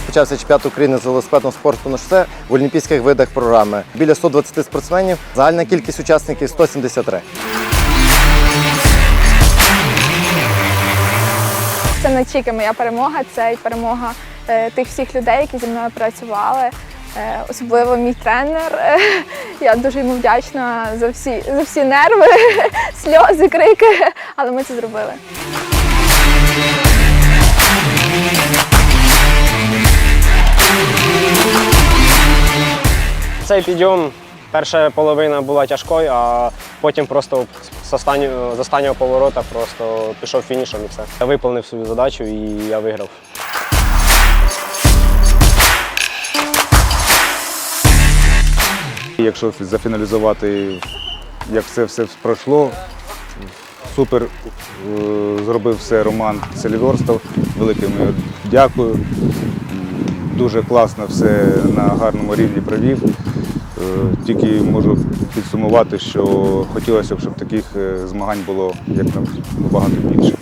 розпочався чемпіонат України з велосипедного спорту на шосе в олімпійських видах програми. Біля 120 спортсменів, загальна кількість учасників 173. Це не тільки моя перемога, це й перемога е, тих всіх людей, які зі мною працювали. Е, Особливо мій тренер. Е, Я дуже йому вдячна за всі, за всі нерви, сльози, крики, але ми це зробили. Цей підйом, перша половина була тяжкою, а потім просто з останнього, з останнього поворота просто пішов фінішом і все. Я виповнив свою задачу і я виграв. Якщо зафіналізувати, як це все пройшло, супер е, зробив все Роман Селіверстов. Велике дякую. Дуже класно все на гарному рівні провів. Е, Тільки можу підсумувати, що хотілося б, щоб таких е, змагань було як набагато більше.